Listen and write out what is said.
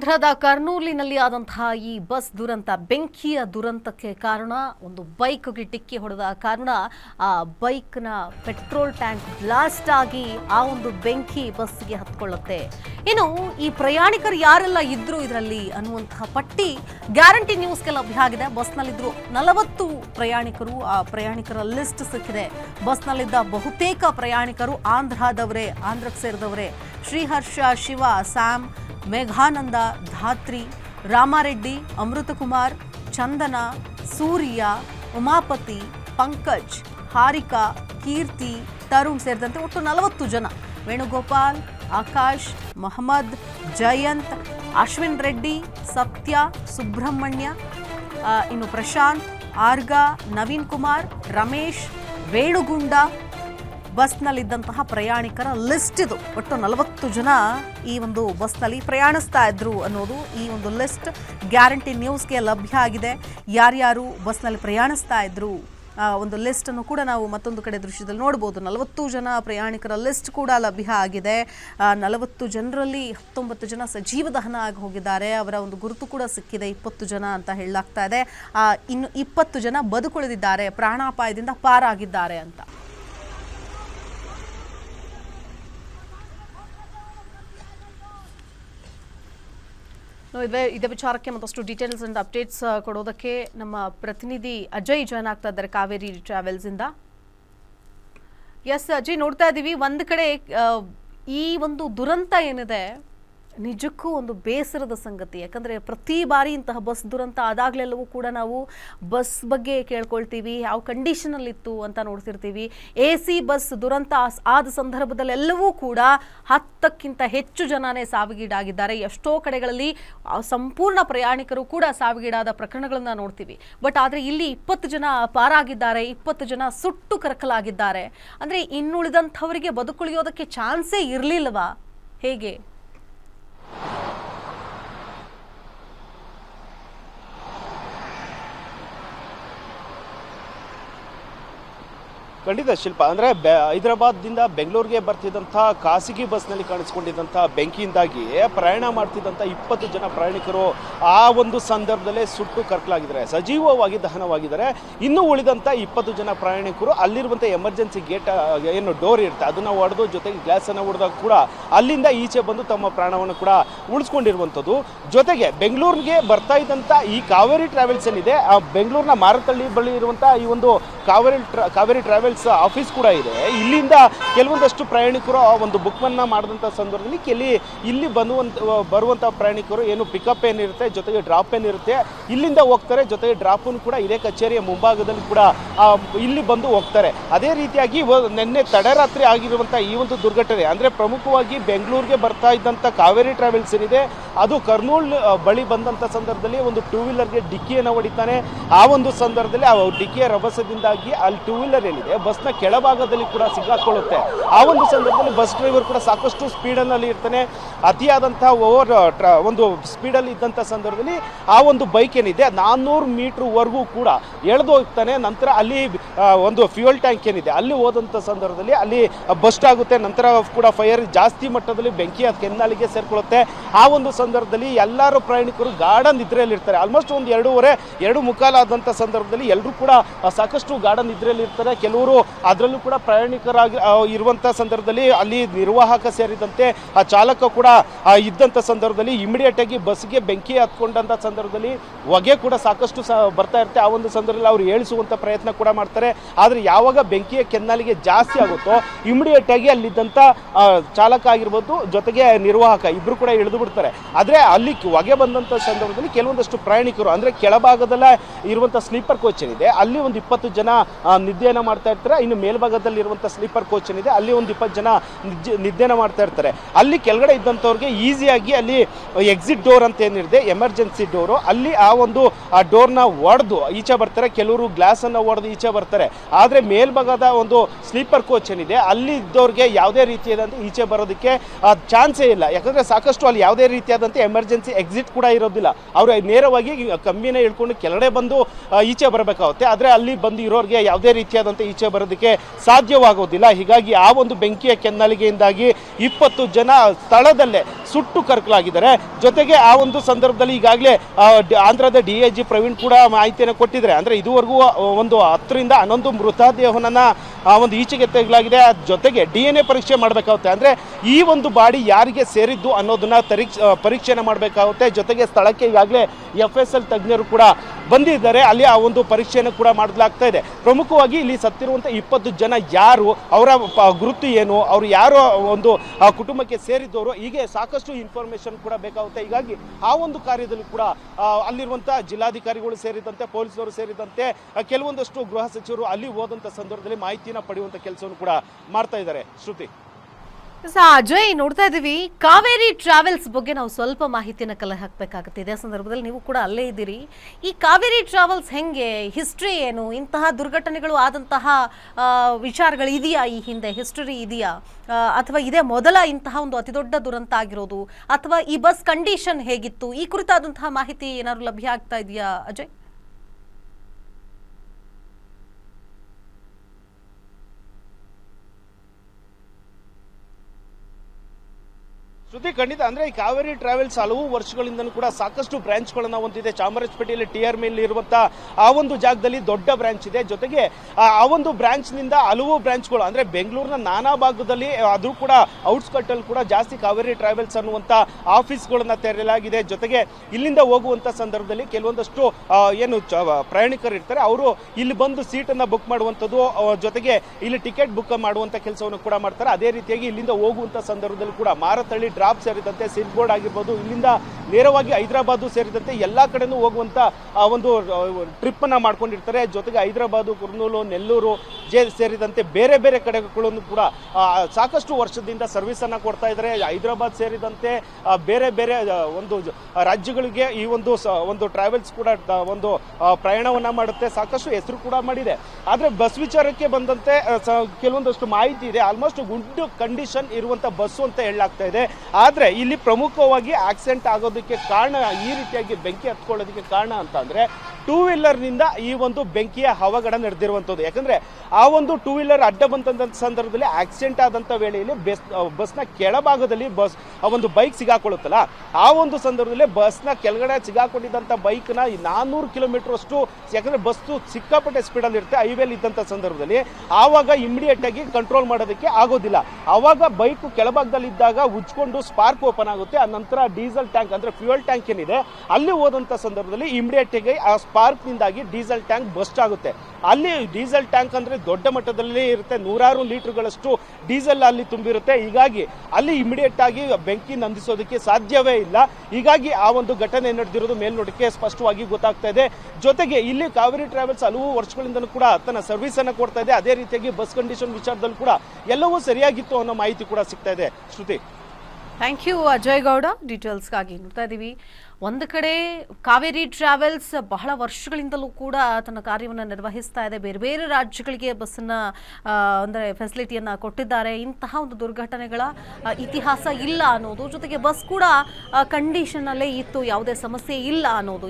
ಆಂಧ್ರದ ಕರ್ನೂಲಿನಲ್ಲಿ ಆದಂತಹ ಈ ಬಸ್ ದುರಂತ, ಬೆಂಕಿಯ ದುರಂತಕ್ಕೆ ಕಾರಣ ಒಂದು ಬೈಕ್ಗೆ ಡಿಕ್ಕಿ ಹೊಡೆದ ಕಾರಣ ಆ ಬೈಕ್ನ ಪೆಟ್ರೋಲ್ ಟ್ಯಾಂಕ್ ಬ್ಲಾಸ್ಟ್ ಆಗಿ ಆ ಒಂದು ಬೆಂಕಿ ಬಸ್ಗೆ ಹತ್ಕೊಳ್ಳುತ್ತೆ. ಇನ್ನು ಈ ಪ್ರಯಾಣಿಕರು ಯಾರೆಲ್ಲ ಇದ್ರು ಇದರಲ್ಲಿ ಅನ್ನುವಂತಹ ಪಟ್ಟಿ ಗ್ಯಾರಂಟಿ ನ್ಯೂಸ್ಗೆ ಲಭ್ಯ ಆಗಿದೆ. ಬಸ್ನಲ್ಲಿದ್ರು ನಲವತ್ತು ಪ್ರಯಾಣಿಕರು, ಆ ಪ್ರಯಾಣಿಕರ ಲಿಸ್ಟ್ ಸಿಕ್ಕಿದೆ. ಬಸ್ನಲ್ಲಿದ್ದ ಬಹುತೇಕ ಪ್ರಯಾಣಿಕರು ಆಂಧ್ರದವರೇ, ಆಂಧ್ರಕ್ಕೆ ಸೇರಿದವರೇ. ಶ್ರೀಹರ್ಷ ಶಿವ ಸ್ಯಾಮ್ ಮೇಘಾನಂದ, ಧಾತ್ರಿ, ರಾಮಾರೆಡ್ಡಿ, ಅಮೃತಕುಮಾರ್, ಚಂದನ, ಸೂರ್ಯ, ಉಮಾಪತಿ, ಪಂಕಜ್, ಹಾರಿಕಾ, ಕೀರ್ತಿ, ತರುಣ್ ಸೇರಿದಂತೆ ಒಟ್ಟು ನಲವತ್ತು ಜನ. ವೇಣುಗೋಪಾಲ್, ಆಕಾಶ್, ಮೊಹಮ್ಮದ್, ಜಯಂತ್, ಅಶ್ವಿನ್ ರೆಡ್ಡಿ, ಸತ್ಯ, ಸುಬ್ರಹ್ಮಣ್ಯ ಇನ್ನು ಪ್ರಶಾಂತ್, ಆರ್ಗ, ನವೀನ್ ಕುಮಾರ್, ರಮೇಶ್, ವೇಣುಗುಂಡ ಬಸ್ನಲ್ಲಿದ್ದಂತಹ ಪ್ರಯಾಣಿಕರ ಲಿಸ್ಟ್ ಇದು. ಒಟ್ಟು ನಲವತ್ತು ಜನ ಈ ಒಂದು ಬಸ್ನಲ್ಲಿ ಪ್ರಯಾಣಿಸ್ತಾ ಇದ್ರು ಅನ್ನೋದು ಈ ಒಂದು ಲಿಸ್ಟ್ ಗ್ಯಾರಂಟಿ ನ್ಯೂಸ್ಗೆ ಲಭ್ಯ ಆಗಿದೆ. ಯಾರ್ಯಾರು ಬಸ್ನಲ್ಲಿ ಪ್ರಯಾಣಿಸ್ತಾ ಇದ್ರು ಒಂದು ಲಿಸ್ಟ್ ಅನ್ನು ಕೂಡ ನಾವು ಮತ್ತೊಂದು ಕಡೆ ದೃಶ್ಯದಲ್ಲಿ ನೋಡ್ಬೋದು. ನಲವತ್ತು ಜನ ಪ್ರಯಾಣಿಕರ ಲಿಸ್ಟ್ ಕೂಡ ಲಭ್ಯ ಆಗಿದೆ. ನಲವತ್ತು ಜನರಲ್ಲಿ ಹತ್ತೊಂಬತ್ತು ಜನ ಸಜೀವ ದಹನ ಆಗಿ ಹೋಗಿದ್ದಾರೆ. ಅವರ ಒಂದು ಗುರುತು ಕೂಡ ಸಿಕ್ಕಿದೆ. ಇಪ್ಪತ್ತು ಜನ ಅಂತ ಹೇಳಲಾಗ್ತಾ ಇದೆ. ಇನ್ನು ಇಪ್ಪತ್ತು ಜನ ಬದುಕುಳಿದಿದ್ದಾರೆ. ಪ್ರಾಣಾಪಾಯದಿಂದ ಪಾರಾಗಿದ್ದಾರೆ ಅಂತ. ಇದೇ ವಿಚಾರಕ್ಕೆ ಮತ್ತಷ್ಟು ಡೀಟೇಲ್ಸ್ ಅಂಡ್ ಅಪ್ಡೇಟ್ಸ್ ಕೊಡೋದಕ್ಕೆ ನಮ್ಮ ಪ್ರತಿನಿಧಿ ಅಜಯ್ ಜಾಯ್ನ್ ಆಗ್ತಾ ಇದ್ದಾರೆ ಕಾವೇರಿ ಟ್ರಾವೆಲ್ಸ್ ಇಂದ. ಎಸ್ ಅಜಯ್, ನೋಡ್ತಾ ಇದ್ದೀವಿ ಒಂದು ಕಡೆ ಈ ಒಂದು ದುರಂತ ಏನಿದೆ ನಿಜಕ್ಕೂ ಒಂದು ಬೇಸರದ ಸಂಗತಿ. ಯಾಕಂದರೆ ಪ್ರತಿ ಬಾರಿ ಇಂತಹ ಬಸ್ ದುರಂತ ಆದಾಗಲೆಲ್ಲವೂ ಕೂಡ ನಾವು ಬಸ್ ಬಗ್ಗೆ ಕೇಳ್ಕೊಳ್ತೀವಿ, ಯಾವ ಕಂಡೀಷನಲ್ಲಿತ್ತು ಅಂತ ನೋಡ್ತಿರ್ತೀವಿ. ಎ ಸಿ ಬಸ್ ದುರಂತ ಆದ ಸಂದರ್ಭದಲ್ಲೆಲ್ಲವೂ ಕೂಡ ಹತ್ತಕ್ಕಿಂತ ಹೆಚ್ಚು ಜನನೇ ಸಾವಿಗೀಡಾಗಿದ್ದಾರೆ. ಎಷ್ಟೋ ಕಡೆಗಳಲ್ಲಿ ಸಂಪೂರ್ಣ ಪ್ರಯಾಣಿಕರು ಕೂಡ ಸಾವಿಗೀಡಾದ ಪ್ರಕರಣಗಳನ್ನು ನೋಡ್ತೀವಿ. ಬಟ್ ಆದರೆ ಇಲ್ಲಿ ಇಪ್ಪತ್ತು ಜನ ಪಾರಾಗಿದ್ದಾರೆ, ಇಪ್ಪತ್ತು ಜನ ಸುಟ್ಟು ಕರಕಲಾಗಿದ್ದಾರೆ. ಅಂದರೆ ಇನ್ನುಳಿದಂಥವರಿಗೆ ಬದುಕುಳಿಯೋದಕ್ಕೆ ಚಾನ್ಸೇ ಇರಲಿಲ್ಲವಾ? ಹೇಗೆ? ಖಂಡಿತ ಶಿಲ್ಪ. ಅಂದರೆ ಬೆ ಹೈದರಾಬಾದ್ದಿಂದ ಬೆಂಗಳೂರಿಗೆ ಬರ್ತಿದ್ದಂಥ ಖಾಸಗಿ ಬಸ್ನಲ್ಲಿ ಕಾಣಿಸ್ಕೊಂಡಿದ್ದಂಥ ಬೆಂಕಿಯಿಂದಾಗಿ ಪ್ರಯಾಣ ಮಾಡ್ತಿದ್ದಂಥ ಇಪ್ಪತ್ತು ಜನ ಪ್ರಯಾಣಿಕರು ಆ ಒಂದು ಸಂದರ್ಭದಲ್ಲೇ ಸುಟ್ಟು ಕರ್ಕಲಾಗಿದ್ದಾರೆ. ಸಜೀವವಾಗಿ ದಹನವಾಗಿದ್ದಾರೆ. ಇನ್ನು ಉಳಿದಂಥ ಇಪ್ಪತ್ತು ಜನ ಪ್ರಯಾಣಿಕರು ಅಲ್ಲಿರುವಂಥ ಎಮರ್ಜೆನ್ಸಿ ಗೇಟ್ ಏನು ಡೋರ್ ಇರುತ್ತೆ, ಅದನ್ನು ಹೊಡೆದು ಜೊತೆಗೆ ಗ್ಲಾಸನ್ನು ಹೊಡೆದಾಗ ಕೂಡ ಅಲ್ಲಿಂದ ಈಚೆ ಬಂದು ತಮ್ಮ ಪ್ರಾಣವನ್ನು ಕೂಡ ಉಳಿಸ್ಕೊಂಡಿರುವಂಥದ್ದು. ಜೊತೆಗೆ ಬೆಂಗಳೂರಿಗೆ ಬರ್ತಾ ಇದ್ದಂಥ ಈ ಕಾವೇರಿ ಟ್ರಾವೆಲ್ಸ್ ಏನಿದೆ ಆ ಬೆಂಗಳೂರಿನ ಮಾರತಳ್ಳಿ ಬಳಿ ಇರುವಂಥ ಈ ಒಂದು ಕಾವೇರಿ ಕಾವೇರಿ ಟ್ರಾವೆಲ್ಸ್ ಆಫೀಸ್ ಕೂಡ ಇದೆ. ಇಲ್ಲಿಂದ ಕೆಲವೊಂದಷ್ಟು ಪ್ರಯಾಣಿಕರು ಒಂದು ಬುಕ್ಮನ್ನ ಮಾಡಿದಂಥ ಸಂದರ್ಭದಲ್ಲಿ ಕೆಲಿ ಇಲ್ಲಿ ಬಂದುವಂಥ ಬರುವಂಥ ಪ್ರಯಾಣಿಕರು ಏನು ಪಿಕಪ್ ಏನಿರುತ್ತೆ ಜೊತೆಗೆ ಡ್ರಾಪ್ ಏನಿರುತ್ತೆ ಇಲ್ಲಿಂದ ಹೋಗ್ತಾರೆ, ಜೊತೆಗೆ ಡ್ರಾಪನ್ನು ಕೂಡ ಇದೇ ಕಚೇರಿಯ ಮುಂಭಾಗದಲ್ಲಿ ಕೂಡ ಇಲ್ಲಿ ಬಂದು ಹೋಗ್ತಾರೆ. ಅದೇ ರೀತಿಯಾಗಿ ನಿನ್ನೆ ತಡರಾತ್ರಿ ಆಗಿರುವಂಥ ಈ ಒಂದು ದುರ್ಘಟನೆ, ಅಂದರೆ ಪ್ರಮುಖವಾಗಿ ಬೆಂಗಳೂರಿಗೆ ಬರ್ತಾ ಇದ್ದಂಥ ಕಾವೇರಿ ಟ್ರಾವೆಲ್ಸ್ ಏನಿದೆ, ಅದು ಕರ್ನೂಲ್ ಬಳಿ ಬಂದಂಥ ಸಂದರ್ಭದಲ್ಲಿ ಒಂದು ಟೂ ವೀಲರ್ಗೆ ಡಿಕ್ಕಿಯನ್ನು ಹೊಡಿತಾನೆ. ಆ ಒಂದು ಸಂದರ್ಭದಲ್ಲಿ ಆ ಡಿಕ್ಕಿಯ ರಭಸದಿಂದಾಗಿ ಅಲ್ಲಿ ಟೂ ವೀಲರ್ ಏನಿದೆ ಬಸ್ನ ಕೆಳಭಾಗದಲ್ಲಿ ಕೂಡ ಸಿಗಾಕೊಳ್ಳುತ್ತೆ. ಆ ಒಂದು ಸಂದರ್ಭದಲ್ಲಿ ಬಸ್ ಡ್ರೈವರ್ ಕೂಡ ಸಾಕಷ್ಟು ಸ್ಪೀಡಲ್ಲಿ ಇರ್ತಾನೆ. ಅತಿಯಾದಂಥ ಓವರ್ ಒಂದು ಸ್ಪೀಡಲ್ಲಿ ಇದ್ದಂಥ ಸಂದರ್ಭದಲ್ಲಿ ಆ ಒಂದು ಬೈಕ್ ಏನಿದೆ, ನಾನ್ನೂರು ಮೀಟ್ರ್ವರೆಗೂ ಕೂಡ ಎಳೆದು ಹೋಗ್ತಾನೆ. ನಂತರ ಅಲ್ಲಿ ಒಂದು ಫ್ಯೂಯಲ್ ಟ್ಯಾಂಕ್ ಏನಿದೆ, ಅಲ್ಲಿ ಹೋದಂಥ ಸಂದರ್ಭದಲ್ಲಿ ಅಲ್ಲಿ ಬಸ್ಟ್ ಆಗುತ್ತೆ. ನಂತರ ಕೂಡ ಫೈರ್ ಜಾಸ್ತಿ ಮಟ್ಟದಲ್ಲಿ ಬೆಂಕಿ ಅದು ಕೆನ್ನಾಲಿಗೆ ಸೇರ್ಕೊಳ್ಳುತ್ತೆ. ಆ ಒಂದು ಸಂದರ್ಭದಲ್ಲಿ ಎಲ್ಲರೂ ಪ್ರಯಾಣಿಕರು ಗಾರ್ಡನ್ ನಿದ್ರೆಯಲ್ಲಿ ಇರ್ತಾರೆ ಆಲ್ಮೋಸ್ಟ್ ಒಂದು ಎರಡೂವರೆ, ಎರಡು ಮುಕ್ಕಾಲಾದಂಥ ಸಂದರ್ಭದಲ್ಲಿ ಎಲ್ಲರೂ ಕೂಡ ಸಾಕಷ್ಟು ಗಾರ್ಡನ್ ನಿದ್ರೆಯಲ್ಲಿ ಇರ್ತಾರೆ ಕೆಲವರು ಅದರಲ್ಲೂ ಕೂಡ ಪ್ರಯಾಣಿಕರಾಗಿ ಇರುವಂಥ ಸಂದರ್ಭದಲ್ಲಿ ಅಲ್ಲಿ ನಿರ್ವಾಹಕ ಸೇರಿದಂತೆ, ಆ, ಚಾಲಕ ಕೂಡ ಇದ್ದಂತ ಸಂದರ್ಭದಲ್ಲಿ ಇಮಿಡಿಯೇಟ್ ಆಗಿ ಬಸ್ಗೆ ಬೆಂಕಿ ಹತ್ಕೊಂಡಂಥ ಸಂದರ್ಭದಲ್ಲಿ ಹೊಗೆ ಕೂಡ ಸಾಕಷ್ಟು ಬರ್ತಾ ಇರುತ್ತೆ. ಆ ಒಂದು ಸಂದರ್ಭದಲ್ಲಿ ಅವರು ಏಳಿಸುವಂಥ ಪ್ರಯತ್ನ ಕೂಡ ಮಾಡ್ತಾರೆ. ಆದರೆ ಯಾವಾಗ ಬೆಂಕಿಯ ಕೆನ್ನಾಲಿಗೆ ಜಾಸ್ತಿ ಆಗುತ್ತೋ ಇಮಿಡಿಯೇಟ್ ಆಗಿ ಅಲ್ಲಿದ್ದಂಥ ಚಾಲಕ ಆಗಿರ್ಬೋದು, ಜೊತೆಗೆ ನಿರ್ವಾಹಕ ಇಬ್ಬರು ಕೂಡ ಇಳಿದು ಬಿಡ್ತಾರೆ. ಆದರೆ ಅಲ್ಲಿ ಹೊಗೆ ಬಂದಂಥ ಸಂದರ್ಭದಲ್ಲಿ ಕೆಲವೊಂದಷ್ಟು ಪ್ರಯಾಣಿಕರು, ಅಂದರೆ ಕೆಳಭಾಗದಲ್ಲೇ ಇರುವಂಥ ಸ್ಲೀಪರ್ ಕೋಚ್ ಏನಿದೆ, ಅಲ್ಲಿ ಒಂದು ಇಪ್ಪತ್ತು ಜನ ನಿದ್ದೆಯನ್ನು ಮಾಡ್ತಾ ಇರ್ತಾರೆ ಇನ್ನು ಮೇಲ್ಭಾಗದಲ್ಲಿ ಇರುವಂಥ ಸ್ಲೀಪರ್ ಕೋಚ್ ಏನಿದೆ, ಅಲ್ಲಿ ಒಂದು ಇಪ್ಪತ್ತು ಜನ ನಿದ್ದೆ ನಿದ್ದೆನ ಮಾಡ್ತಾ ಇರ್ತಾರೆ. ಅಲ್ಲಿ ಕೆಳಗಡೆ ಇದ್ದಂಥವ್ರಿಗೆ ಈಸಿಯಾಗಿ ಅಲ್ಲಿ ಎಕ್ಸಿಟ್ ಡೋರ್ ಅಂತ ಏನಿದೆ ಎಮರ್ಜೆನ್ಸಿ ಡೋರು ಅಲ್ಲಿ ಆ ಒಂದು, ಆ ಡೋರ್ನ ಒಡೆದು ಈಚೆ ಬರ್ತಾರೆ. ಕೆಲವರು ಗ್ಲಾಸನ್ನು ಒಡೆದು ಈಚೆ ಬರ್ತಾರೆ. ಆದರೆ ಮೇಲ್ಭಾಗದ ಒಂದು ಸ್ಲೀಪರ್ ಕೋಚ್ ಏನಿದೆ, ಅಲ್ಲಿ ಇದ್ದವ್ರಿಗೆ ಯಾವುದೇ ರೀತಿಯಾದಂಥ ಈಚೆ ಬರೋದಕ್ಕೆ ಚಾನ್ಸೇ ಇಲ್ಲ. ಯಾಕಂದರೆ ಸಾಕಷ್ಟು ಅಲ್ಲಿ ಯಾವುದೇ ರೀತಿಯಾದಂಥ ಎಮರ್ಜೆನ್ಸಿ ಎಕ್ಸಿಟ್ ಕೂಡ ಇರೋದಿಲ್ಲ. ಅವರು ನೇರವಾಗಿ ಕಂಬಿನ ಇಳ್ಕೊಂಡು ಕೆಳಗಡೆ ಬಂದು ಈಚೆ ಬರಬೇಕಾಗುತ್ತೆ. ಆದರೆ ಅಲ್ಲಿ ಬಂದು ಇರೋರಿಗೆ ಯಾವುದೇ ರೀತಿಯಾದಂಥ ಈಚೆ ಬರೋದಕ್ಕೆ ಸಾಧ್ಯವಾಗೋದಿಲ್ಲ. ಹೀಗಾಗಿ ಆ ಒಂದು ಬೆಂಕಿಯ ಕೆನ್ನಲಿಗೆಯಿಂದಾಗಿ ಇಪ್ಪತ್ತು ಜನ ಸ್ಥಳದಲ್ಲೇ ಸುಟ್ಟು ಕರ್ಕಲಾಗಿದ್ದಾರೆ. ಜೊತೆಗೆ ಆ ಒಂದು ಸಂದರ್ಭದಲ್ಲಿ ಈಗಾಗಲೇ ಆಂಧ್ರದ ಡಿ ಐ ಜಿ ಪ್ರವೀಣ್ ಕೂಡ ಮಾಹಿತಿಯನ್ನು ಕೊಟ್ಟಿದ್ದಾರೆ. ಅಂದರೆ ಇದುವರೆಗೂ ಒಂದು ಹತ್ತರಿಂದ ಹನ್ನೊಂದು ಮೃತದೇಹವನ್ನ, ಆ, ಒಂದು ಈಚೆಗೆ ತೆಗಲಾಗಿದೆ ಜೊತೆಗೆ ಡಿ ಎನ್ ಎ ಪರೀಕ್ಷೆ ಮಾಡಬೇಕಾಗುತ್ತೆ. ಅಂದರೆ ಈ ಒಂದು ಬಾಡಿ ಯಾರಿಗೆ ಸೇರಿದ್ದು ಅನ್ನೋದನ್ನ ತರೀಕ್ಷ ಪರೀಕ್ಷೆನ ಮಾಡಬೇಕಾಗುತ್ತೆ. ಜೊತೆಗೆ ಸ್ಥಳಕ್ಕೆ ಈಗಾಗಲೇ ಎಫ್ ಎಸ್ ಎಲ್ ತಜ್ಞರು ಕೂಡ ಬಂದಿದ್ದಾರೆ. ಅಲ್ಲಿ ಆ ಒಂದು ಪರೀಕ್ಷೆಯನ್ನು ಕೂಡ ಮಾಡಲಾಗ್ತಾ ಇದೆ. ಪ್ರಮುಖವಾಗಿ ಇಲ್ಲಿ ಸತ್ತಿರುವಂಥ ಇಪ್ಪತ್ತು ಜನ ಯಾರು, ಅವರ ಗುರುತು ಏನು, ಅವರು ಯಾರು ಒಂದು ಕುಟುಂಬಕ್ಕೆ ಸೇರಿದ್ದವರು ಹೀಗೆ ಸಾಕಷ್ಟು ಇನ್ಫಾರ್ಮೇಶನ್ ಕೂಡ ಬೇಕಾಗುತ್ತೆ. ಹೀಗಾಗಿ ಆ ಒಂದು ಕಾರ್ಯದಲ್ಲೂ ಕೂಡ ಅಲ್ಲಿರುವಂಥ ಜಿಲ್ಲಾಧಿಕಾರಿಗಳು ಸೇರಿದಂತೆ, ಪೊಲೀಸರು ಸೇರಿದಂತೆ ಕೆಲವೊಂದಷ್ಟು ಗೃಹ ಸಚಿವರು ಅಲ್ಲಿ ಹೋದಂಥ ಸಂದರ್ಭದಲ್ಲಿ ಮಾಹಿತಿನ ಪಡೆಯುವಂಥ ಕೆಲಸವನ್ನು ಕೂಡ ಮಾಡ್ತಾ ಇದ್ದಾರೆ. ಶ್ರುತಿ. ಅಜಯ್ ನೋಡ್ತಾ ಇದ್ದೀವಿ. ಕಾವೇರಿ ಟ್ರಾವೆಲ್ಸ್ ಬಗ್ಗೆ ನಾವು ಸ್ವಲ್ಪ ಮಾಹಿತಿನ ಕಲೆ ಹಾಕಬೇಕಾಗುತ್ತೆ. ಇದೇ ಸಂದರ್ಭದಲ್ಲಿ ನೀವು ಕೂಡ ಅಲ್ಲೇ ಇದ್ದೀರಿ. ಈ ಕಾವೇರಿ ಟ್ರಾವೆಲ್ಸ್ ಹೆಂಗೆ? ಹಿಸ್ಟ್ರಿ ಏನು? ಇಂತಹ ದುರ್ಘಟನೆಗಳು ಆದಂತಹ ವಿಚಾರಗಳು ಇದೆಯಾ? ಈ ಹಿಂದೆ ಹಿಸ್ಟರಿ ಇದೆಯಾ? ಅಥವಾ ಇದೇ ಮೊದಲ ಇಂತಹ ಒಂದು ಅತಿದೊಡ್ಡ ದುರಂತ ಆಗಿರೋದು? ಅಥವಾ ಈ ಬಸ್ ಕಂಡೀಷನ್ ಹೇಗಿತ್ತು? ಈ ಕುರಿತಾದಂತಹ ಮಾಹಿತಿ ಏನಾದ್ರು ಲಭ್ಯ ಆಗ್ತಾ ಇದೆಯಾ, ಅಜಯ್? ಶ್ರುತಿ, ಖಂಡಿತ. ಅಂದ್ರೆ ಈ ಕಾವೇರಿ ಟ್ರಾವೆಲ್ಸ್ ಹಲವು ವರ್ಷಗಳಿಂದಲೂ ಕೂಡ ಸಾಕಷ್ಟು ಬ್ರಾಂಚ್ಗಳನ್ನ ಹೊಂದಿದೆ. ಚಾಮರಾಜಪೇಟೆಯಲ್ಲಿ, ಟಿ ಆರ್ ಮೇಲೆ ಇರುವಂತ ಆ ಒಂದು ಜಾಗದಲ್ಲಿ ದೊಡ್ಡ ಬ್ರಾಂಚ್ ಇದೆ. ಜೊತೆಗೆ, ಆ ಒಂದು ಬ್ರಾಂಚ್ನಿಂದ ಹಲವು ಬ್ರಾಂಚ್ಗಳು, ಅಂದ್ರೆ ಬೆಂಗಳೂರಿನ ನಾನಾ ಭಾಗದಲ್ಲಿ ಅದು ಕೂಡ ಔಟ್ಸ್ಕಟ್ ಅಲ್ಲಿ ಕೂಡ ಜಾಸ್ತಿ ಕಾವೇರಿ ಟ್ರಾವೆಲ್ಸ್ ಅನ್ನುವಂತ ಆಫೀಸ್ಗಳನ್ನ ತೆರೆಯಲಾಗಿದೆ. ಜೊತೆಗೆ, ಇಲ್ಲಿಂದ ಹೋಗುವಂತ ಸಂದರ್ಭದಲ್ಲಿ ಕೆಲವೊಂದಷ್ಟು ಏನು ಪ್ರಯಾಣಿಕರು ಇರ್ತಾರೆ. ಅವರು ಇಲ್ಲಿ ಬಂದು ಸೀಟನ್ನ ಬುಕ್ ಮಾಡುವಂಥದ್ದು ಜೊತೆಗೆ ಇಲ್ಲಿ ಟಿಕೆಟ್ ಬುಕ್ ಮಾಡುವಂತ ಕೆಲಸವನ್ನು ಕೂಡ ಮಾಡ್ತಾರೆ. ಅದೇ ರೀತಿಯಾಗಿ ಇಲ್ಲಿಂದ ಹೋಗುವಂತ ಸಂದರ್ಭದಲ್ಲಿ ಕೂಡ ಮಾರತಳ್ಳಿ ಡ್ರಾಪ್ ಸೇರಿದಂತೆ ಸಿಲ್ಕ್ ಬೋರ್ಡ್ ಆಗಿರ್ಬೋದು ಇಲ್ಲಿಂದ ನೇರವಾಗಿ ಹೈದರಾಬಾದು ಸೇರಿದಂತೆ ಎಲ್ಲ ಕಡೆನೂ ಹೋಗುವಂತ, ಆ, ಒಂದು ಟ್ರಿಪ್ ಅನ್ನ ಮಾಡ್ಕೊಂಡಿರ್ತಾರೆ. ಜೊತೆಗೆ ಹೈದರಾಬಾದು, ಕುರ್ನೂಲು, ನೆಲ್ಲೂರು ಜೆ, ಸೇರಿದಂತೆ ಬೇರೆ ಬೇರೆ ಕಡೆಗಳನ್ನು ಕೂಡ ಸಾಕಷ್ಟು ವರ್ಷದಿಂದ ಸರ್ವಿಸ್ ಅನ್ನ ಕೊಡ್ತಾ ಇದ್ದಾರೆ. ಹೈದರಾಬಾದ್ ಸೇರಿದಂತೆ ಬೇರೆ ಬೇರೆ ಒಂದು ರಾಜ್ಯಗಳಿಗೆ ಈ ಒಂದು ಸ- ಒಂದು ಟ್ರಾವೆಲ್ಸ್ ಕೂಡ ಒಂದು ಪ್ರಯಾಣವನ್ನು ಮಾಡುತ್ತೆ. ಸಾಕಷ್ಟು ಹೆಸರು ಕೂಡ ಮಾಡಿದೆ. ಆದ್ರೆ ಬಸ್ ವಿಚಾರಕ್ಕೆ ಬಂದಂತೆ ಸ- ಕೆಲವೊಂದಷ್ಟು ಮಾಹಿತಿ ಇದೆ. ಆಲ್ಮೋಸ್ಟ್ ಗುಡ್ ಕಂಡೀಷನ್ ಇರುವಂತ ಬಸ್ಸು ಅಂತ ಹೇಳಲಾಗ್ತಾ ಇದೆ. ಆದ್ರೆ ಇಲ್ಲಿ ಪ್ರಮುಖವಾಗಿ ಆಕ್ಸಿಡೆಂಟ್ ಆಗೋದಕ್ಕೆ ಕಾರಣ ಈ ರೀತಿಯಾಗಿ ಬೆಂಕಿ ಹತ್ಕೊಳ್ಳೋದಕ್ಕೆ ಕಾರಣ ಅಂತ ಅಂದ್ರೆ ಟೂ ವೀಲರ್ನಿಂದ ಈ ಒಂದು ಬೆಂಕಿಯ ಅವಘಡ ನಡೆದಿರುವಂಥದ್ದು ಯಾಕಂದ್ರೆ ಆ ಒಂದು ಟೂ ವೀಲರ್ ಅಡ್ಡ ಬಂದಂತ ಸಂದರ್ಭದಲ್ಲಿ ಆಕ್ಸಿಡೆಂಟ್ ಆದಂತ ವೇಳೆಯಲ್ಲಿ ಬೆಸ್ ಬಸ್ನ ಕೆಳಭಾಗದಲ್ಲಿ ಬಸ್ ಆ ಒಂದು ಬೈಕ್ ಸಿಗಾಕೊಳ್ಳುತ್ತಲ್ಲ, ಆ ಒಂದು ಸಂದರ್ಭದಲ್ಲಿ ಬಸ್ನ ಕೆಳಗಡೆ ಸಿಗಾಕೊಂಡಿದ್ದಂಥ ಬೈಕ್ನ ನಾನ್ನೂರು ಕಿಲೋಮೀಟರ್ ಅಷ್ಟು ಯಾಕಂದ್ರೆ ಬಸ್ ಸಿಕ್ಕಾಪಟ್ಟೆ ಸ್ಪೀಡಲ್ಲಿ ಇರುತ್ತೆ ಹೈವೇಲಿ ಇದ್ದಂಥ ಸಂದರ್ಭದಲ್ಲಿ, ಆವಾಗ ಇಮಿಡಿಯೇಟ್ ಆಗಿ ಕಂಟ್ರೋಲ್ ಮಾಡೋದಕ್ಕೆ ಆಗೋದಿಲ್ಲ. ಆವಾಗ ಬೈಕ್ ಕೆಳಭಾಗದಲ್ಲಿ ಇದ್ದಾಗ ಉಜ್ಕೊಂಡು ಸ್ಪಾರ್ಕ್ ಓಪನ್ ಆಗುತ್ತೆ, ಆ ನಂತರ ಡೀಸೆಲ್ ಟ್ಯಾಂಕ್ ಅಂದ್ರೆ ಫ್ಯೂಯಲ್ ಟ್ಯಾಂಕ್ ಏನಿದೆ, ಅಲ್ಲಿ ಹೋದಂಥ ಸಂದರ್ಭದಲ್ಲಿ ಇಮಿಡಿಯೇಟ್ ಆಗಿ ಆ ಸ್ಪಾರ್ಕ್ ನಿಂದಾಗಿ ಡೀಸೆಲ್ ಟ್ಯಾಂಕ್ ಬಸ್ಟ್ ಆಗುತ್ತೆ. ಅಲ್ಲಿ ಡೀಸೆಲ್ ಟ್ಯಾಂಕ್ ಅಂದ್ರೆ ದೊಡ್ಡ ಮಟ್ಟದಲ್ಲಿ ಇರುತ್ತೆ. ನೂರಾರು ಲೀಟರ್ಗಳಷ್ಟು ಡೀಸೆಲ್ ಅಲ್ಲಿ ತುಂಬಿರುತ್ತೆ. ಹೀಗಾಗಿ ಅಲ್ಲಿ ಇಮಿಡಿಯೇಟ್ ಆಗಿ ಬೆಂಕಿ ನಂದಿಸೋದಕ್ಕೆ ಸಾಧ್ಯವೇ ಇಲ್ಲ. ಹೀಗಾಗಿ ಆ ಒಂದು ಘಟನೆ ನಡೆದಿರೋದು ಮೇಲ್ನೋಟಕ್ಕೆ ಸ್ಪಷ್ಟವಾಗಿ ಗೊತ್ತಾಗ್ತಾ ಇದೆ. ಜೊತೆಗೆ ಇಲ್ಲಿ ಕಾವೇರಿ ಟ್ರಾವೆಲ್ಸ್ ಹಲವು ವರ್ಷಗಳಿಂದಲೂ ಕೂಡ ತನ್ನ ಸರ್ವಿಸ್ ಅನ್ನ ಕೊಡ್ತಾ ಇದೆ. ಅದೇ ರೀತಿಯಾಗಿ ಬಸ್ ಕಂಡೀಷನ್ ವಿಚಾರದಲ್ಲೂ ಕೂಡ ಎಲ್ಲವೂ ಸರಿಯಾಗಿತ್ತು ಅನ್ನೋ ಮಾಹಿತಿ ಕೂಡ ಸಿಗ್ತಾ ಇದೆ. ಶ್ರುತಿ. ಥ್ಯಾಂಕ್ ಯು ಅಜಯ್ ಗೌಡ ಡೀಟೇಲ್ಸ್ಗಾಗಿ ನೋಡ್ತಾ ಇದ್ದೀವಿ ಒಂದು ಕಡೆ ಕಾವೇರಿ ಟ್ರಾವೆಲ್ಸ್ ಬಹಳ ವರ್ಷಗಳಿಂದಲೂ ಕೂಡ ತನ್ನ ಕಾರ್ಯವನ್ನು ನಿರ್ವಹಿಸ್ತಾ ಇದೆ. ಬೇರೆ ಬೇರೆ ರಾಜ್ಯಗಳಿಗೆ ಬಸ್ಸನ್ನು ಅಂದರೆ ಫೆಸಿಲಿಟಿಯನ್ನು ಕೊಟ್ಟಿದ್ದಾರೆ. ಇಂತಹ ಒಂದು ದುರ್ಘಟನೆಗಳ ಇತಿಹಾಸ ಇಲ್ಲ ಅನ್ನೋದು. ಜೊತೆಗೆ ಬಸ್ ಕೂಡ ಕಂಡೀಷನಲ್ಲೇ ಇತ್ತು. ಯಾವುದೇ ಸಮಸ್ಯೆ ಇಲ್ಲ ಅನ್ನೋದು.